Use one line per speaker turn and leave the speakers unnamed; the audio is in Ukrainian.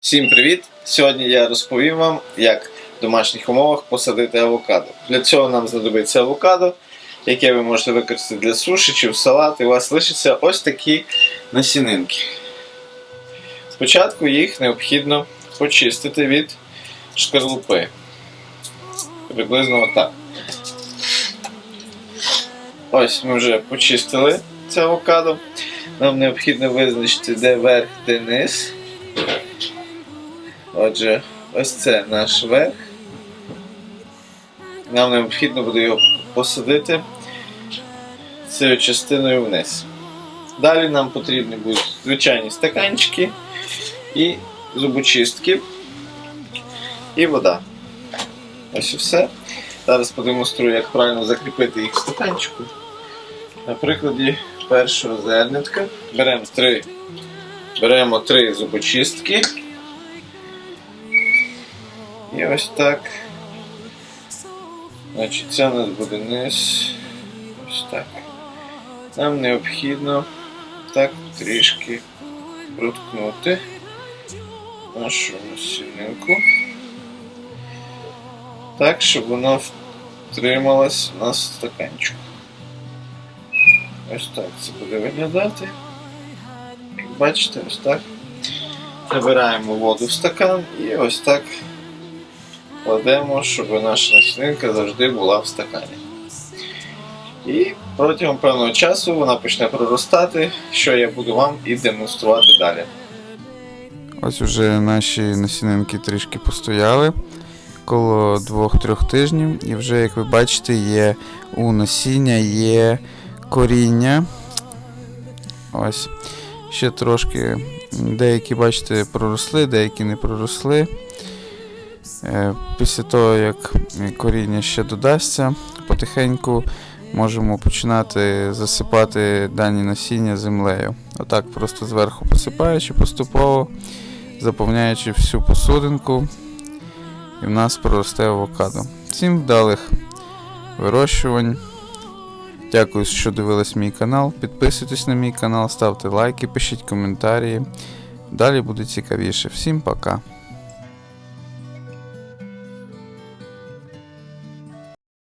Всім привіт! Сьогодні я розповім вам, як в домашніх умовах посадити авокадо. Для цього нам знадобиться авокадо, яке ви можете використати для суші чи в салат, і у вас лишаться ось такі насінинки. Спочатку їх необхідно почистити від шкарлупи. Приблизно отак. Ось ми вже почистили це авокадо. Нам необхідно визначити, де верх, де низ. Отже, ось це наш верх. Нам необхідно буде його посадити цією частиною вниз. Далі нам потрібні будуть звичайні стаканчики і зубочистки і вода. Ось і все. Зараз продемонструю, як правильно закріпити їх в стаканчику. На прикладі першого зернятка беремо три, беремо три зубочистки. І ось так. Значить, це у нас буде низ. Ось так. Нам необхідно так трішки проткнути нашу насінинку. Так, щоб воно втрималось у нас в стаканчику. Ось так це буде виглядати. Як бачите, ось так. Набираємо воду в стакан і ось так кладемо, щоб наша насінинка завжди була в стакані. І протягом певного часу вона почне проростати, що я буду вам і демонструвати далі.
Ось уже наші насінинки трішки постояли коло 2-3 тижнів, і вже, як ви бачите, є у насіння є коріння. Ось. Ще трошки деякі, бачите, проросли, деякі не проросли. Е, Після того, як коріння ще додасться, потихеньку можемо починати засипати дані насіння землею. Отак, просто зверху посипаючи поступово, заповняючи всю посудинку, і в нас проросте авокадо. Всім вдалих вирощувань. Дякую, що дивились мій канал. Підписуйтесь на мій канал, ставте лайки, пишіть коментарі. Далі буде цікавіше. Всім пока!